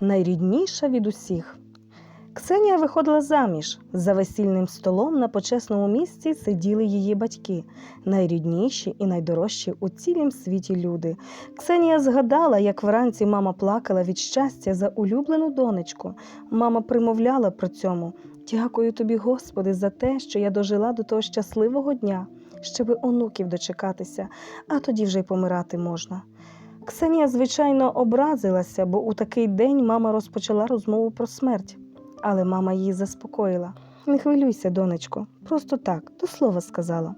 найрідніша від усіх. Ксенія виходила заміж. За весільним столом на почесному місці сиділи її батьки, найрідніші і найдорожчі у цілім світі люди. Ксенія згадала, як вранці мама плакала від щастя за улюблену донечку. Мама примовляла при цьому: Дякую тобі, Господи, за те, що я дожила до того щасливого дня, щоби онуків дочекатися, а тоді вже й помирати можна. Ксенія, звичайно, образилася, бо у такий день мама розпочала розмову про смерть. Але мама її заспокоїла. Не хвилюйся, донечко, просто так, до слова сказала.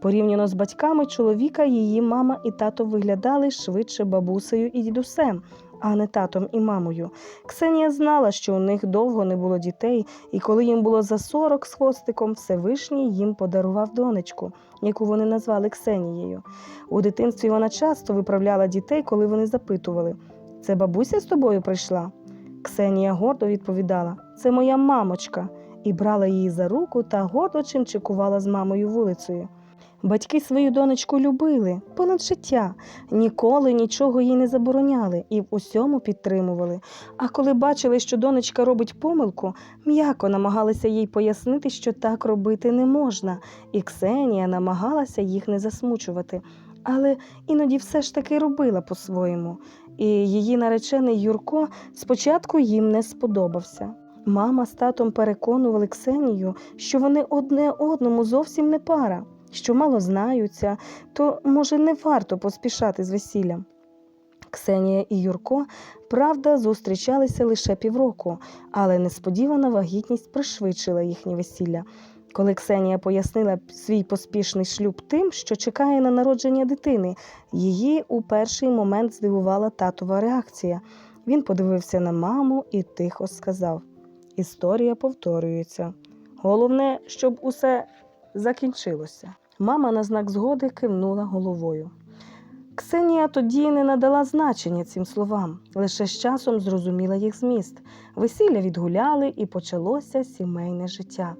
Порівняно з батьками чоловіка, її мама і тато виглядали швидше бабусею і дідусем, а не татом і мамою. Ксенія знала, що у них довго не було дітей, і коли їм було за сорок з хвостиком, Всевишній їм подарував донечку, яку вони назвали Ксенією. У дитинстві вона часто виправляла дітей, коли вони запитували: Це бабуся з тобою прийшла? Ксенія гордо відповідала: Це моя мамочка, і брала її за руку та гордо чимчикувала з мамою вулицею. Батьки свою донечку любили понад життя, ніколи нічого їй не забороняли і в усьому підтримували. А коли бачили, що донечка робить помилку, м'яко намагалися їй пояснити, що так робити не можна, і Ксенія намагалася їх не засмучувати. Але іноді все ж таки робила по-своєму, і її наречений Юрко спочатку їм не сподобався. Мама з татом переконували Ксенію, що вони одне одному зовсім не пара, що мало знаються, то, може, не варто поспішати з весіллям. Ксенія і Юрко, правда, зустрічалися лише півроку, але несподівана вагітність пришвидшила їхнє весілля. Коли Ксенія пояснила свій поспішний шлюб тим, що чекає на народження дитини, її у перший момент здивувала татова реакція. Він подивився на маму і тихо сказав: Історія повторюється. Головне, щоб усе закінчилося. Мама на знак згоди кивнула головою. Ксенія тоді не надала значення цим словам, лише з часом зрозуміла їх зміст. Весілля відгуляли і почалося сімейне життя.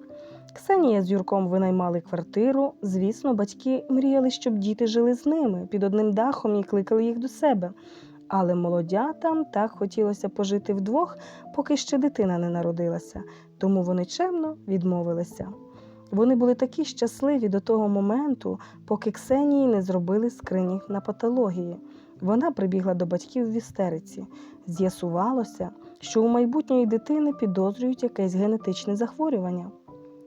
Ксенія з Юрком винаймали квартиру. Звісно, батьки мріяли, щоб діти жили з ними під одним дахом і кликали їх до себе. Але молодятам так хотілося пожити вдвох, поки ще дитина не народилася, тому вони чемно відмовилися. Вони були такі щасливі до того моменту, поки Ксенії не зробили скрині на патології. Вона прибігла до батьків в істериці. З'ясувалося, що у майбутньої дитини підозрюють якесь генетичне захворювання.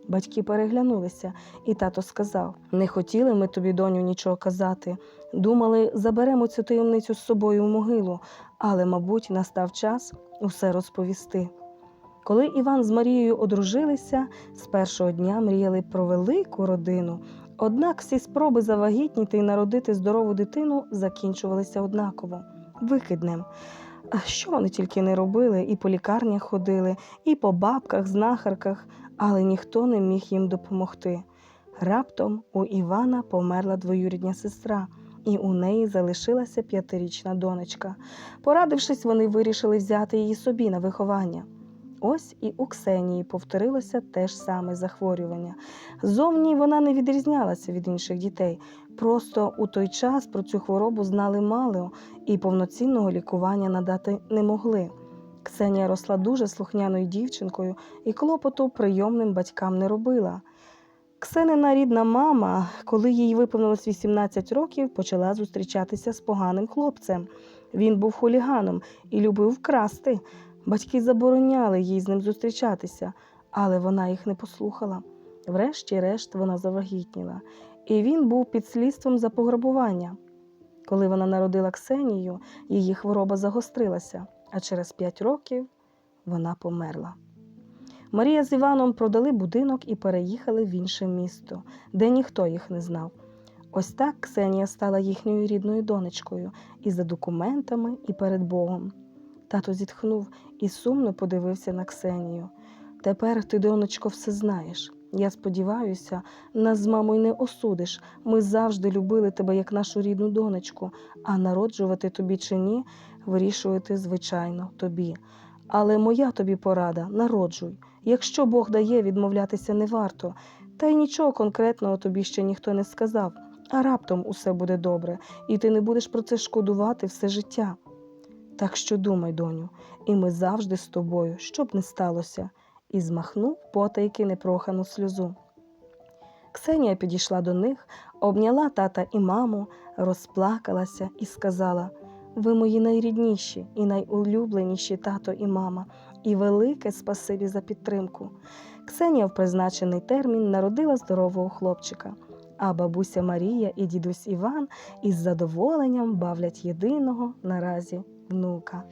Батьки переглянулися, і тато сказав: Не хотіли ми тобі, доню, нічого казати. Думали, заберемо цю таємницю з собою в могилу, але, мабуть, настав час усе розповісти. Коли Іван з Марією одружилися, з першого дня мріяли про велику родину. Однак всі спроби завагітніти і народити здорову дитину закінчувалися однаково викиднем. А Що вони тільки не робили, і по лікарнях ходили, і по бабках, знахарках, але ніхто не міг їм допомогти. Раптом у Івана померла двоюрідня сестра, і у неї залишилася п'ятирічна донечка. Порадившись, вони вирішили взяти її собі на виховання. Ось і у Ксенії повторилося те ж саме захворювання. Зовні вона не відрізнялася від інших дітей. Просто у той час про цю хворобу знали мало і повноцінного лікування надати не могли. Ксенія росла дуже слухняною дівчинкою і клопоту прийомним батькам не робила. Ксенина рідна мама, коли їй виповнилось 18 років, почала зустрічатися з поганим хлопцем. Він був хуліганом і любив вкрасти. Батьки забороняли їй з ним зустрічатися, але вона їх не послухала. Врешті-решт вона завагітніла, і він був під слідством за пограбування. Коли вона народила Ксенію, її хвороба загострилася, а через п'ять років вона померла. Марія з Іваном продали будинок і переїхали в інше місто, де ніхто їх не знав. Ось так Ксенія стала їхньою рідною донечкою і за документами, і перед Богом. Тато зітхнув і сумно подивився на Ксенію. Тепер ти, донечко, все знаєш. Я сподіваюся, нас з мамою не осудиш. Ми завжди любили тебе як нашу рідну донечку, а народжувати тобі чи ні, вирішувати, звичайно, тобі. Але моя тобі порада народжуй. Якщо Бог дає, відмовлятися не варто. Та й нічого конкретного тобі ще ніхто не сказав, а раптом усе буде добре, і ти не будеш про це шкодувати все життя. Так що думай, доню, і ми завжди з тобою, щоб не сталося, і змахнув потайки непрохану сльозу. Ксенія підійшла до них, обняла тата і маму, розплакалася і сказала: Ви мої найрідніші і найулюбленіші тато і мама, і велике спасибі за підтримку. Ксенія в призначений термін народила здорового хлопчика, а бабуся Марія і дідусь Іван із задоволенням бавлять єдиного наразі внука.